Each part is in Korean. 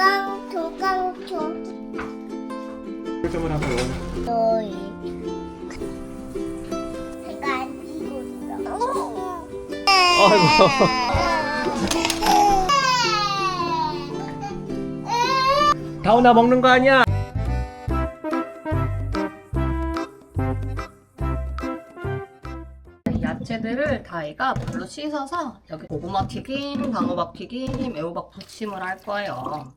깡총 표정을 한번 원. 너희 해가 안 지고 있어 다운아 먹는 거 아니야? 다이가 물로 씻어서 여기 고구마 튀김, 방어박 튀김, 애호박 부침을 할 거예요.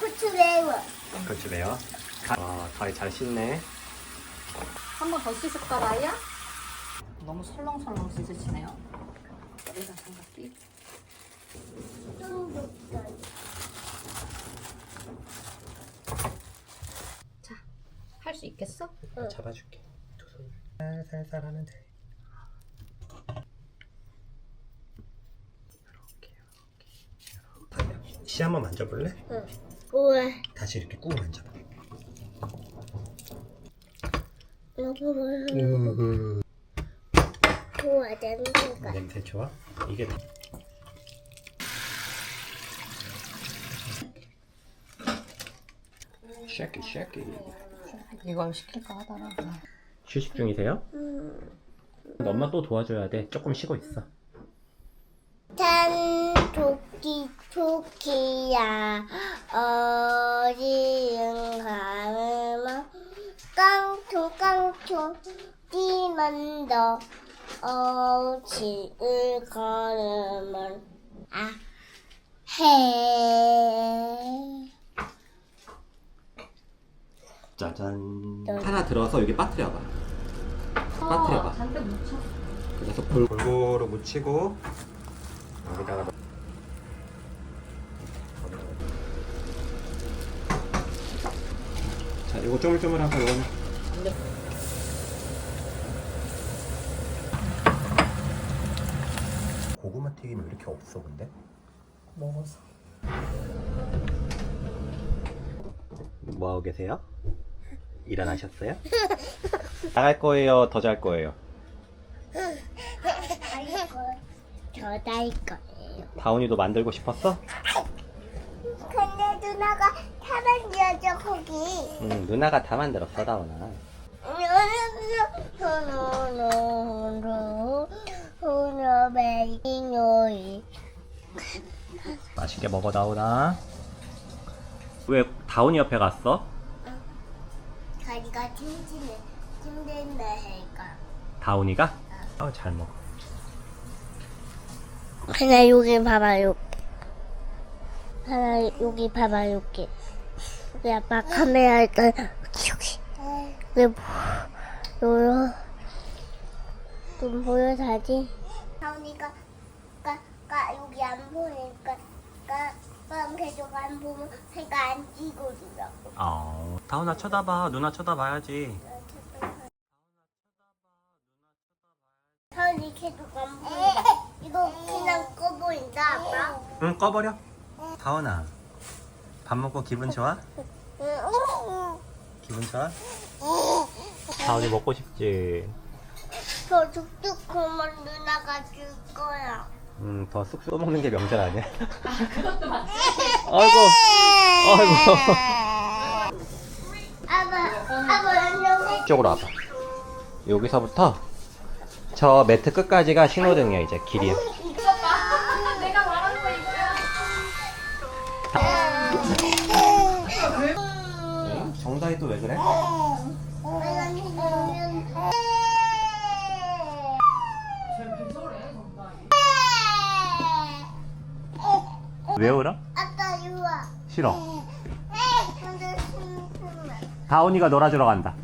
후추 매워 그렇지 매워. 아 다리 잘 씻네. 한 번 더 씻을까, 다이야? 너무 설렁설렁 씻으시네요. 여기다 장갑 끼. 자, 할 수 있겠어? 잡아줄게. 두 손. 살살살 하면 돼. 이렇게 이렇게. 씨 한번 만져볼래? 우와 다시 이렇게 꾹 만져봐. 으흐. 우와 냄새가 냄새 좋아? 이게 다- 쉐키 쉐키. 이걸 시킬까 하다가. 휴식 중이세요? 엄마 또 도와줘야 돼. 조금 쉬고 있어. 짠 토끼 토끼야 어디는 가면 깡총 깡총 뛰면 더 어치를 걸으면 아해 짜잔. 하나 들어서 여기 빠뜨려봐. 빠뜨려봐. 잔뜩 묻혀. 그래서 골- 골고루 묻히고 여기다가 넣- 자, 이거 쪼물쪼물하고 이거는 고구마 튀김이 왜 이렇게 없어 근데? 먹어서. 뭐 하고 계세요? 일어나셨어요? 나갈 거예요? 더 잘 거예요? 저달 거예요. 다운이도 만들고 싶었어? 근데 누나가 타만지어줘 거기. 응 누나가 다 만들었어 다운아 오너베이노이 맛있게 먹어 다운아 왜 다운이 옆에 갔어? 자기가 찜찜해 찜된다 해니까? 다운이가? 어, 잘 먹어. 하나 여기 봐봐 여기 하나 여기 봐봐 여기. 우리 아빠 카메라 일단 여기. 여기 보여? 좀 보여 다지. 다운이가 까, 까 여기 안 보니까 까, 까 계속 안 보면 해가 안 지거든요 어, 다운아 쳐다봐. 누나 쳐다봐야지. 다운이 계속 안 보인다 이거 그냥 꺼 보인다 아빠? 응 꺼버려. 다운아 밥 먹고 기분 좋아? 기분 좋아? 다운이 먹고 싶지? 저 툭툭하면 누나가 줄 거야. 음, 더 쑥쑥 먹는 게 명절 아니야? 그것도 맞지? 아이고, 아이고. 아빠, 아빠 안녕. 이쪽으로 와봐. 여기서부터 저 매트 끝까지가 신호등이야, 이제 길이. 응? 정다이 또 왜 그래? 빨간 왜 울어? 아빠 유아. 싫어. 근데 심심해. 다운이가 놀아주러 간다.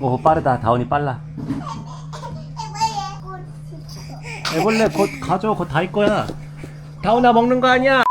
오, 빠르다. 다운이 빨라. 애벌레 곧 가져. 곧 다 있 거야. 다운아 먹는 거 아니야?